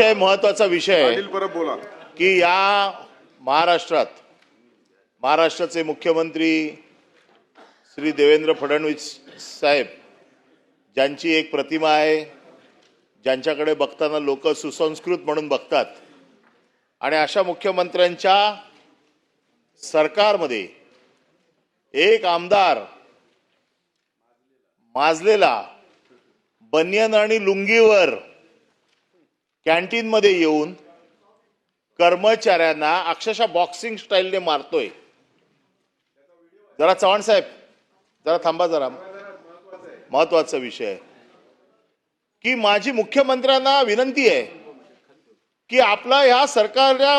अतिशय महत्त्वाचा विषय आहे बोला. की या महाराष्ट्रात महाराष्ट्राचे मुख्यमंत्री श्री देवेंद्र फडणवीस साहेब ज्यांची एक प्रतिमा आहे ज्यांच्याकडे बघताना लोक सुसंस्कृत म्हणून बघतात आणि अशा मुख्यमंत्र्यांच्या सरकारमध्ये एक आमदार माजलेला बनियन आणि लुंगीवर कॅन्टीनमध्ये येऊन कर्मचाऱ्यांना अक्षरशः बॉक्सिंग स्टाईलने मारतोय. जरा चव्हाण साहेब जरा थांबा जरा. महत्त्वाचा विषय. आहे की माझी मुख्यमंत्र्यांना विनंती आहे की आपला ह्या सरकारच्या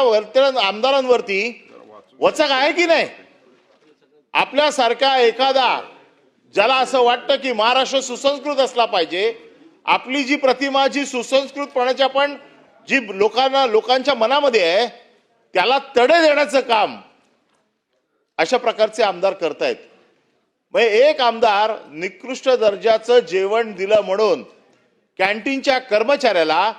आमदारांवरती वचक आहे की नाही? आपल्यासारखा एखादा ज्याला असं वाटतं की महाराष्ट्र सुसंस्कृत असला पाहिजे आपली जी प्रतिमा जी सुसंस्कृतपणाच्या पण जी लोकांना लोकांच्या मनामध्ये आहे त्याला तडे देण्याचं काम अशा प्रकारचे आमदार करतायत. म्हणजे एक आमदार निकृष्ट दर्जाचं जेवण दिलं म्हणून कॅन्टीनच्या कर्मचाऱ्याला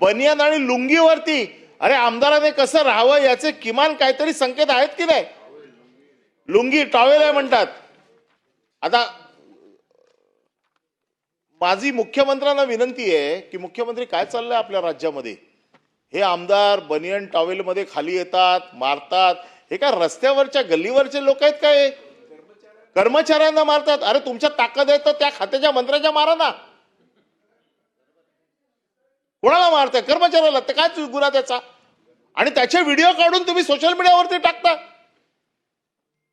बनियान आणि लुंगीवरती अरे आमदाराने कसं राहावं याचे किमान काहीतरी संकेत आहेत की नाही? लुंगी टॉवेल आहे म्हणतात. आता माझी मुख्यमंत्र्यांना विनंती आहे की मुख्यमंत्री काय चाललं आहे आपल्या राज्यामध्ये? हे आमदार बनियन टॉवेलमध्ये खाली येतात मारतात. हे काय रस्त्यावरच्या गल्लीवरचे लोक आहेत काय? कर्मचाऱ्यांना मारतात. अरे तुमच्या ताकद आहे तर त्या खात्याच्या मंत्र्याच्या मारा ना. कोणाला मारताय? कर्मचाऱ्याला. तर काय गुन्हा त्याचा? आणि त्याचे व्हिडिओ काढून तुम्ही सोशल मीडियावरती टाकता.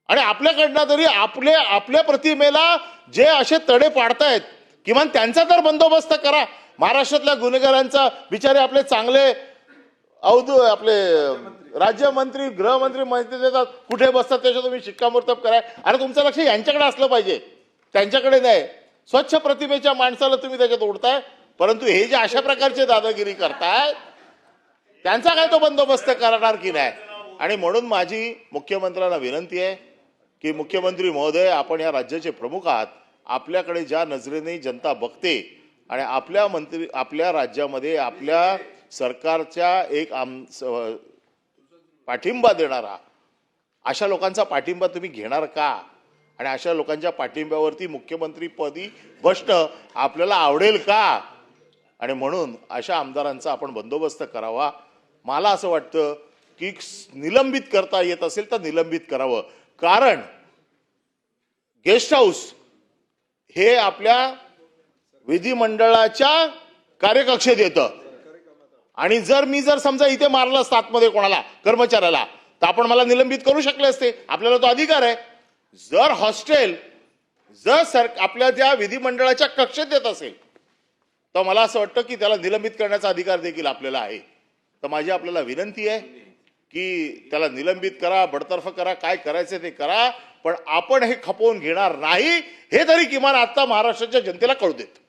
आणि आपल्याकडनं तरी आपले आपल्या प्रतिमेला जे असे तडे पाडतायत किमान त्यांचा तर बंदोबस्त करा. महाराष्ट्रातल्या गुन्हेगारांचा बिचारे आपले चांगले अवधू आपले राज्यमंत्री गृहमंत्री माहिती देतात. कुठे बसतात त्याच्या तुम्ही शिक्कामोर्तब करा. अरे तुमचं लक्ष यांच्याकडे असलं पाहिजे. त्यांच्याकडे नाही. स्वच्छ प्रतिमेच्या माणसाला तुम्ही त्याच्यात ओढताय. परंतु हे जे अशा प्रकारचे दादागिरी करताय त्यांचा काय तो बंदोबस्त करणार की नाही? आणि म्हणून माझी मुख्यमंत्र्यांना विनंती आहे की मुख्यमंत्री महोदय आपण या राज्याचे प्रमुख आहात. आपल्याकडे ज्या नजरेने जनता बघते आणि आपल्या मंत्री आपल्या राज्यामध्ये आपल्या सरकारच्या एक आम पाठिंबा देणारा अशा लोकांचा पाठिंबा तुम्ही घेणार का? आणि अशा लोकांच्या पाठिंब्यावरती मुख्यमंत्रीपदी बसणं आपल्याला आवडेल का? आणि म्हणून अशा आमदारांचा आपण बंदोबस्त करावा. मला असं वाटतं की निलंबित करता येत असेल तर निलंबित करावं. कारण गेस्ट हाऊस हे आपल्या विधिमंडळाच्या कार्यकक्षेत येतं. आणि जर मी जर समजा इथे मारलं असतं आतमध्ये कोणाला कर्मचाऱ्याला तर आपण मला निलंबित करू शकले असते. आपल्याला तो अधिकार आहे. जर हॉस्टेल जर सर आपल्या त्या विधिमंडळाच्या कक्षेत येत असेल तर मला असं वाटतं की त्याला निलंबित करण्याचा अधिकार देखील आपल्याला आहे. तर माझी आपल्याला विनंती आहे की त्याला निलंबित करा बडतर्फ करा काय करायचं ते करा. पण आपण हे खपवून घेणार नाही हे तरी किमान आत्ता महाराष्ट्राच्या जनतेला कळू देत.